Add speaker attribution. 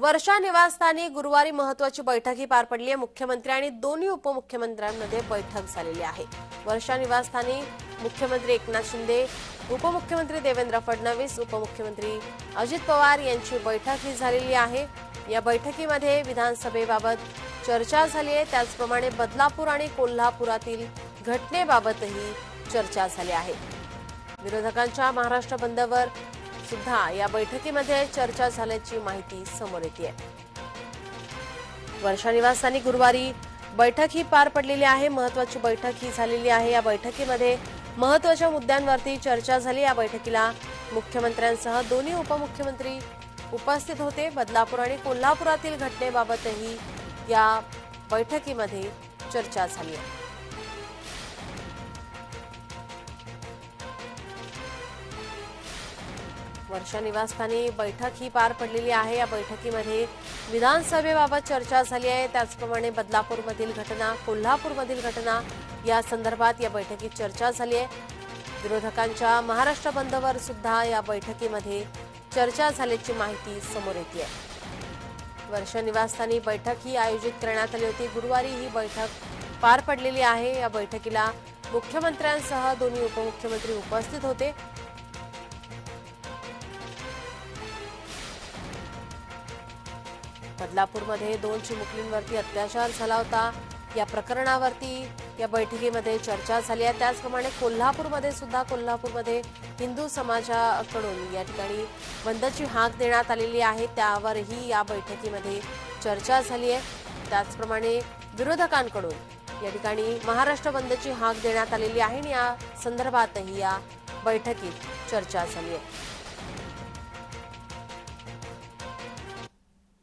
Speaker 1: वर्षा निवासस्थानी गुरुवारी महत्वाची बैठक ही पार पडली आहे. मुख्यमंत्री आणि दोन्ही उपमुख्यमंत्र्यांमध्ये बैठक झालेली आहे. वर्षा निवासस्थानी मुख्यमंत्री एकनाथ शिंदे उपमुख्यमंत्री देवेंद्र फडणवीस उपमुख्यमंत्री अजित पवार यांची बैठक ही झालेली आहे. या बैठकीमध्ये विधानसभेबाबत चर्चा झाली आहे. त्याचप्रमाणे बदलापूर आणि कोल्हापुरातील घटनेबाबतही चर्चा झाली आहे. विरोधकांच्या महाराष्ट्र बंदवर सुद्धा या बैठकीमध्ये चर्चा झाल्याची माहिती समोर येते वर्षा निवासस्थानी गुरुवारी बैठक ही पार पडलेली आहे. महत्वाची बैठक ही झालेली आहे. या बैठकीमध्ये महत्त्वाच्या मुद्द्यांवरती चर्चा झाली. या बैठकीला मुख्यमंत्र्यांसह दोन्ही उपमुख्यमंत्री उपस्थित होते. बदलापूर आणि कोल्हापुरातील घटनेबाबतही या बैठकीमध्ये चर्चा झाली आहे. वर्षा निवासस्थानी बैठक ही पार पडलेली आहे. या बैठकीमध्ये विधानसभेबाबत चर्चा झाली आहे. त्याचप्रमाणे बदलापूरमधील घटना कोल्हापूरमधील घटना या संदर्भात या बैठकीत चर्चा झाली आहे. विरोधकांच्या महाराष्ट्र बंदवर सुद्धा या बैठकीमध्ये चर्चा झाल्याची माहिती समोर येते. वर्षा निवासस्थानी बैठक ही आयोजित करण्यात आली होती. गुरुवारी ही बैठक पार पडलेली आहे. या बैठकीला मुख्यमंत्र्यांसह दोन्ही उपमुख्यमंत्री उपस्थित होते. बदलापूरमध्ये दोन चिमुकलींवरती अत्याचार झाला होता. या प्रकरणावरती या बैठकीमध्ये चर्चा झाली आहे. त्याचप्रमाणे कोल्हापूरमध्ये सुद्धा कोल्हापूरमध्ये हिंदू समाजाकडून या ठिकाणी बंदची हाक देण्यात आलेली आहे. त्यावरही या बैठकीमध्ये चर्चा झाली आहे. त्याचप्रमाणे विरोधकांकडून या ठिकाणी महाराष्ट्र बंदची हाक देण्यात आलेली आहे आणि या संदर्भातही या बैठकीत चर्चा झाली आहे.